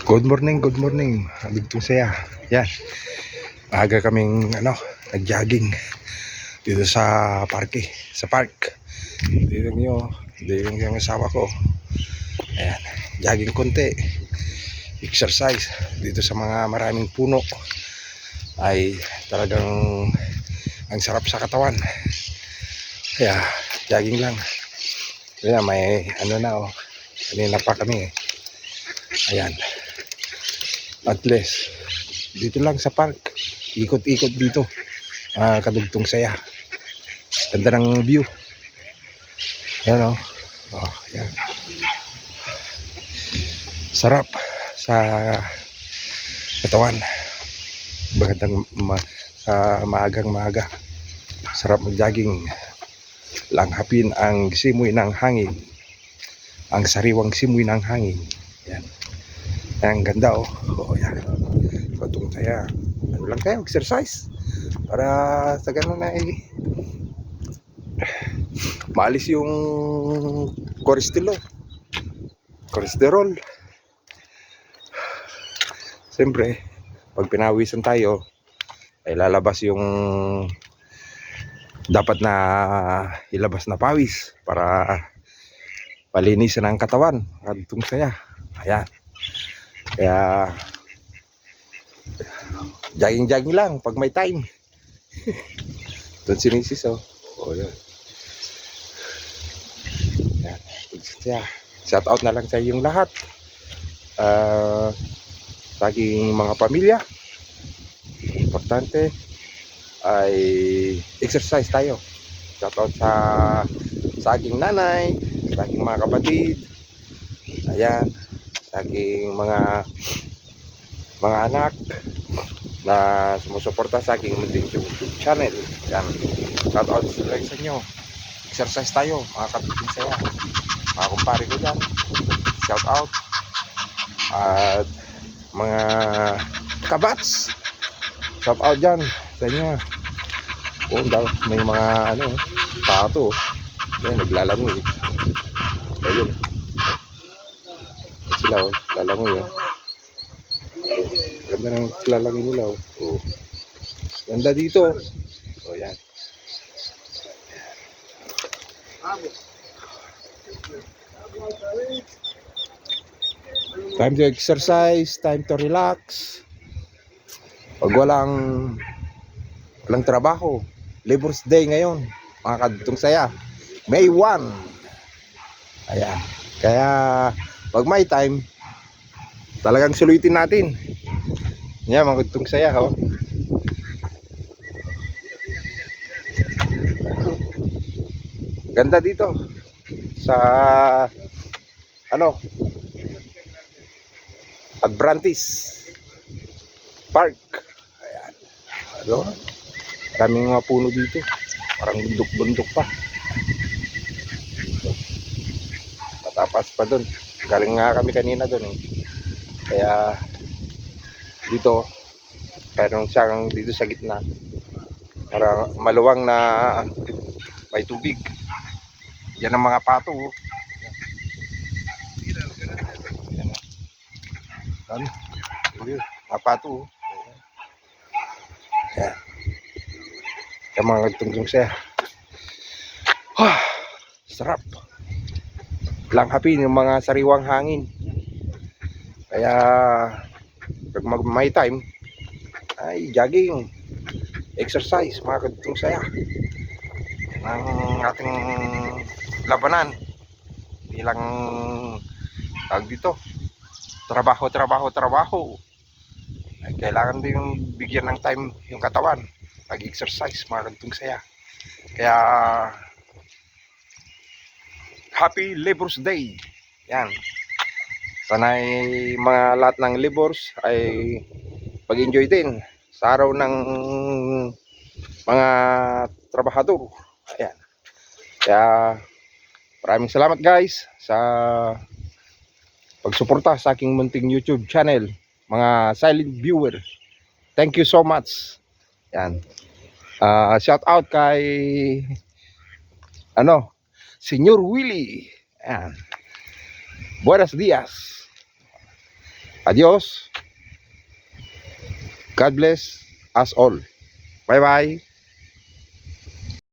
Good morning, good morning. Aligtong saya. Yan. Aga kaming ano, nag-jogging dito sa parke, sa park. Dito niyo, dito yung asawa ko. Ayan, jogging konti. Exercise dito sa mga maraming puno ay talagang ang sarap sa katawan. Kaya jogging lang. Kaya may ano na oh. Kanina pa kami eh. Ayan. At least, dito lang sa park. Ikot-ikot dito. Ah, kadugtong saya. Ganda ng view. Ayan o. Oh, ayan. Sarap sa katawan. Magandang ma sa maagang maaga. Sarap mag-jogging. Langhapin ang simoy ng hangin. Ang sariwang simoy ng hangin. Yan. Ang ganda oh. Oh, yan. Patong kaya. Ano lang tayo, exercise. Para sa ganun na eh. Maalis yung cholesterol. Cholesterol. Siyempre, pag pinawisan tayo, ay lalabas yung dapat na ilabas na pawis para palinisan ang katawan. Kadtong saya. Ayan. Kaya jogging-jogging lang pag may time. Doon si Mrs. oh. Oh, yan. Yan. Siya. Shout out na lang sa yung lahat. Ah, sa aking mga pamilya. Importante ay exercise tayo. Shout out sa sa aking nanay, sa aking mga kapatid. Ayan, sa aking mga mga anak na sumusuporta sa aking YouTube channel. Yan. Shout out sa inyo. Exercise tayo, mga kapitid saya. Mga kumpare ko dyan. Shout out. At mga kabats. Shout out dyan sa inyo. Oh, daw, may mga ano, pato. Yan, naglalangoy. Ayun. Sila, oh, lalangoy, oh. Ganda ng lalaki nila. Oh. Oh. Ganda dito. Oh, yan. Time to exercise, time to relax. Pag walang walang trabaho, Labor's Day ngayon, mga kadutong saya. May 1. Ayan. Kaya pag may time, talagang suluitin natin. Yan, mga saya. Oh. Ganda dito sa ano Advrantis Park. Ayan. Ano? Maraming mga puno dito. Parang bundok-bundok pa. Matapas pa dun. Galing nga kami kanina dun eh. Kaya dito meron siyang dito sa gitna. Parang maluwang na may tubig. Yan ang mga pato. oh. Yan. Mga pato. oh. Yan. Yung mga nagtunggong siya. Ah, sarap. Langhapin yung mga sariwang hangin. Kaya pag mag may time ay jogging exercise mga kadutong saya ng ating labanan bilang tawag dito trabaho trabaho trabaho ay kailangan din yung bigyan ng time yung katawan pag exercise mga kadutong saya kaya happy labor's day yan sanay mga lahat ng labors ay pag-enjoy din sa araw ng mga trabahador. Ayan. Kaya maraming salamat guys sa pagsuporta sa aking munting YouTube channel. Mga silent viewer. Thank you so much. Yan. Ah, shout out kay ano, señor Willy. Ah, buenos días. Adiós. God bless us all. Bye bye.